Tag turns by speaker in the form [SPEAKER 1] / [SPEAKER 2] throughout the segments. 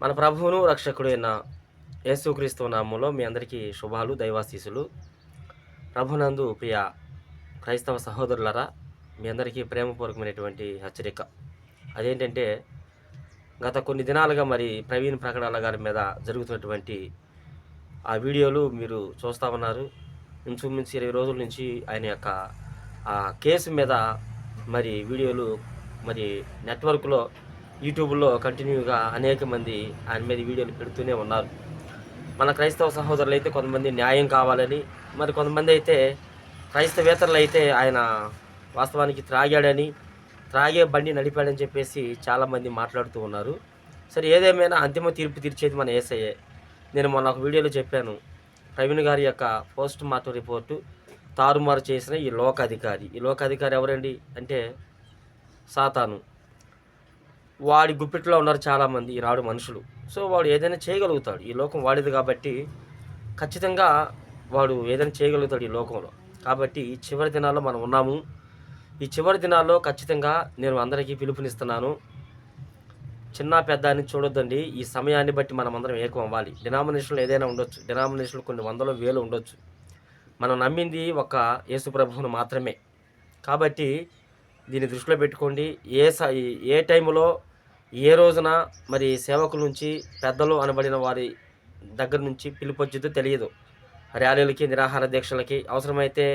[SPEAKER 1] మన ప్రభువును రక్షకుడైన యేసుక్రీస్తు నామంలో మీ అందరికీ శుభాలు దైవాశీసులు ప్రభునందు ప్రియ క్రైస్తవ సహోదరులరా మీ అందరికీ ప్రేమపూర్వకమైనటువంటి హెచ్చరిక. అదేంటంటే గత కొన్ని దినాలుగా మరి ప్రవీణ్ ప్రకటనల గారి మీద జరుగుతున్నటువంటి ఆ వీడియోలు మీరు చూస్తూ ఉన్నారు. ఇంచుమించు ఇరవై రోజుల నుంచి ఆయన యొక్క ఆ కేసు మీద మరి వీడియోలు మరి నెట్వర్క్లో యూట్యూబ్లో కంటిన్యూగా అనేక మంది ఆయన మీద వీడియోలు పెడుతూనే ఉన్నారు. మన క్రైస్తవ సహోదరులు అయితే కొంతమంది న్యాయం కావాలని మరి కొంతమంది అయితే క్రైస్తవేతరులు అయితే ఆయన వాస్తవానికి త్రాగాడని త్రాగే బండి నడిపాడని చెప్పేసి చాలామంది మాట్లాడుతూ ఉన్నారు. సరే ఏదేమైనా అంతిమ తీర్పు తీర్చేది మన ఏసయ్యే. నేను మొన్న ఒక వీడియోలో చెప్పాను. ప్రవీణ్ గారి యొక్క పోస్ట్ మార్టం రిపోర్టు తారుమారు చేసిన ఈ లోకాధికారి. ఈ లోకాధికారి ఎవరండి? అంటే సాతాను. వాడి గుప్పిట్లో ఉన్నారు చాలామంది ఈ రాడు మనుషులు. సో వాడు ఏదైనా చేయగలుగుతాడు ఈ లోకం వాడిది కాబట్టి ఖచ్చితంగా వాడు ఏదైనా చేయగలుగుతాడు ఈ లోకంలో. కాబట్టి ఈ చివరి దినాల్లో మనం ఉన్నాము. ఈ చివరి దినాల్లో ఖచ్చితంగా నేను అందరికీ పిలుపునిస్తున్నాను. చిన్న పెద్ద అని చూడొద్దండి. ఈ సమయాన్ని బట్టి మనం అందరం ఏకం అవ్వాలి. డినామినేషన్లు ఏదైనా ఉండొచ్చు. డినామినేషన్లు కొన్ని వందల వేలు ఉండొచ్చు. మనం నమ్మింది ఒక యేసు ప్రభువును మాత్రమే. కాబట్టి దీన్ని దృష్టిలో పెట్టుకోండి. ఏ స ఏ టైంలో ఏ రోజున మరి సేవకుల నుంచి పెద్దలు అనబడిన వారి దగ్గర నుంచి పిలుపొచ్చిద్దో తెలియదు. ర్యాలీలకి నిరాహార దీక్షలకి అవసరమైతే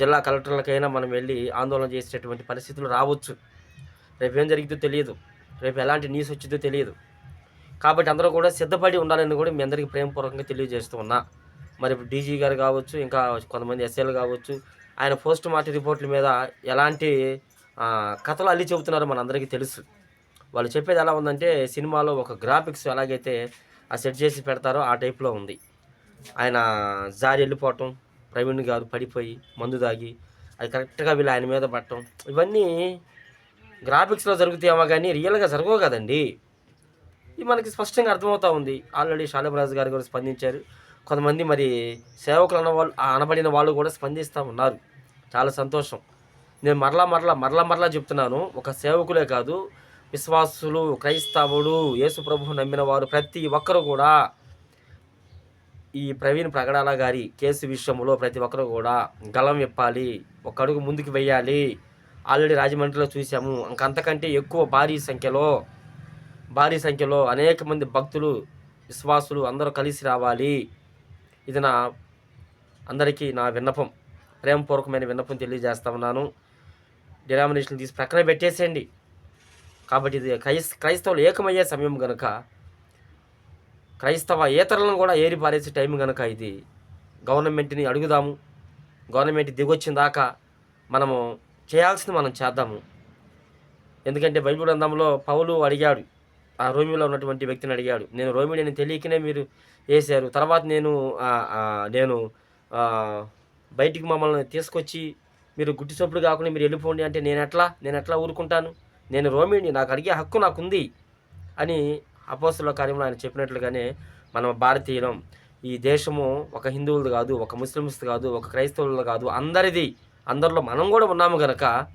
[SPEAKER 1] జిల్లా కలెక్టర్లకైనా మనం వెళ్ళి ఆందోళన చేసేటటువంటి పరిస్థితులు రావచ్చు. రేపు ఏం జరిగిద్దో తెలియదు. రేపు ఎలాంటి న్యూస్ వచ్చిందో తెలియదు. కాబట్టి అందరూ కూడా సిద్ధపడి ఉండాలని కూడా మీ అందరికీ ప్రేమపూర్వకంగా తెలియజేస్తూ ఉన్నా. మరి ఇప్పుడు డీజీ గారు కావచ్చు ఇంకా కొంతమంది ఎస్ఏలు కావచ్చు ఆయన పోస్ట్ మార్టం రిపోర్ట్ల మీద ఎలాంటి కథలు అల్లి చెబుతున్నారో మనందరికీ తెలుసు. వాళ్ళు చెప్పేది ఎలా ఉందంటే సినిమాలో ఒక గ్రాఫిక్స్ ఎలాగైతే ఆ సెట్ చేసి పెడతారో ఆ టైప్లో ఉంది. ఆయన జారి వెళ్ళిపోవటం ప్రవీణ్ గారు పడిపోయి మందు తాగి అది కరెక్ట్గా వీళ్ళు ఆయన మీద పట్టడం ఇవన్నీ గ్రాఫిక్స్లో జరుగుతాయేమో కానీ రియల్గా జరగవు కదండి. ఇది మనకి స్పష్టంగా అర్థమవుతా ఉంది. ఆల్రెడీ శాలిమరాజు గారు కూడా స్పందించారు. కొంతమంది మరి సేవకులు అన్న వాళ్ళు అనబడిన వాళ్ళు కూడా స్పందిస్తూ ఉన్నారు. చాలా సంతోషం. నేను మరలా మరలా మరలా మరలా చెప్తున్నాను. ఒక సేవకులే కాదు విశ్వాసులు క్రైస్తవుడు యేసు ప్రభు నమ్మిన వారు ప్రతి ఒక్కరు కూడా ఈ ప్రవీణ్ ప్రగడాల గారి కేసు విషయంలో ప్రతి ఒక్కరు కూడా గలం విప్పాలి ఒక అడుగు ముందుకు వెయ్యాలి ఆల్రెడీ రాజమండ్రిలో చూసాము ఇంకంతకంటే ఎక్కువ భారీ సంఖ్యలో భారీ సంఖ్యలో అనేక మంది భక్తులు విశ్వాసులు అందరూ కలిసి రావాలి. ఇది నా అందరికీ నా విన్నపం. ప్రేమపూర్వకమైన విన్నపం తెలియజేస్తా ఉన్నాను. డినామినేషన్ తీసి ప్రక్కన పెట్టేసేయండి. కాబట్టి ఇది క్రైస్ క్రైస్తవులు ఏకమయ్యే సమయం కనుక క్రైస్తవ ఏతరులను కూడా ఏరి పారేసే టైం కనుక ఇది గవర్నమెంట్ని అడుగుదాము. గవర్నమెంట్ దిగొచ్చిన దాకా మనము చేయాల్సింది మనం చేద్దాము. ఎందుకంటే బైబిల్ గ్రంథంలో పౌలు అడిగాడు ఆ రోమిలో ఉన్నటువంటి వ్యక్తిని అడిగాడు నేను రోమిడని తెలియకనే మీరు వేశారు తర్వాత నేను నేను బయటికి మమ్మల్ని తీసుకొచ్చి మీరు గుడ్డి చొప్పుడు కాకుండా మీరు వెళ్ళిపోండి అంటే నేను ఎట్లా నేను ఎట్లా ఊరుకుంటాను? నేను రోమిని నాకు అడిగే హక్కు నాకుంది అని అపోస్తుల కార్యంలో ఆయన చెప్పినట్లుగానే మనం భారతీయులం ఈ దేశము ఒక హిందువులది కాదు ఒక ముస్లిమ్స్ కాదు ఒక క్రైస్తవులది కాదు అందరిది అందరిలో మనం కూడా ఉన్నాము కనుక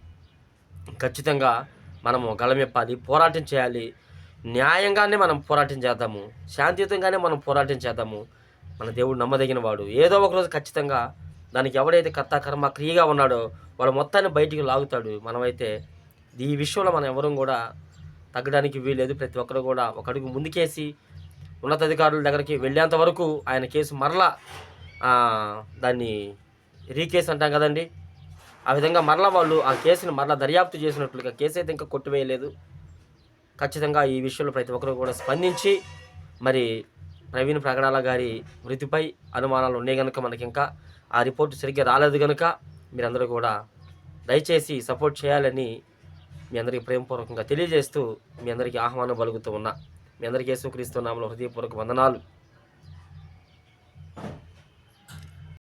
[SPEAKER 1] ఖచ్చితంగా మనము గళమెప్పాలి పోరాటం చేయాలి. న్యాయంగానే మనం పోరాటం చేద్దాము శాంతియుతంగానే మనం పోరాటం చేద్దాము. మన దేవుడు నమ్మదగిన వాడు. ఏదో ఒక రోజు ఖచ్చితంగా దానికి ఎవడైతే కర్త కర్మ క్రియగా ఉన్నాడో వాడు మొత్తాన్ని బయటికి లాగుతాడు. మనమైతే ఈ విషయంలో మనం ఎవరూ కూడా తగ్గడానికి వీలేదు ప్రతి ఒక్కరు కూడా ఒక అడుగు ముందుకేసి ఉన్నతాధికారుల దగ్గరికి వెళ్ళేంత వరకు ఆయన కేసు మరలా దాన్ని రీకేస్ అంటాం కదండి. ఆ విధంగా మరలా వాళ్ళు ఆ కేసుని మరలా దర్యాప్తు చేసినట్లుగా కేసు అయితే ఇంకా కొట్టివేయలేదు. ఖచ్చితంగా ఈ విషయంలో ప్రతి ఒక్కరు కూడా స్పందించి మరి ప్రవీణ్ ప్రగడాల గారి మృతిపై అనుమానాలు ఉన్నాయి కనుక మనకి ఇంకా ఆ రిపోర్ట్ సరిగ్గా రాలేదు కనుక మీరందరూ కూడా దయచేసి సపోర్ట్ చేయాలని మీ అందరికీ ప్రేమపూర్వకంగా తెలియజేస్తూ మీ అందరికీ ఆహ్వానం పలుకుతూ ఉన్నా. మీ అందరికీ యేసుక్రీస్తు నామలో హృదయపూర్వక వందనాలు.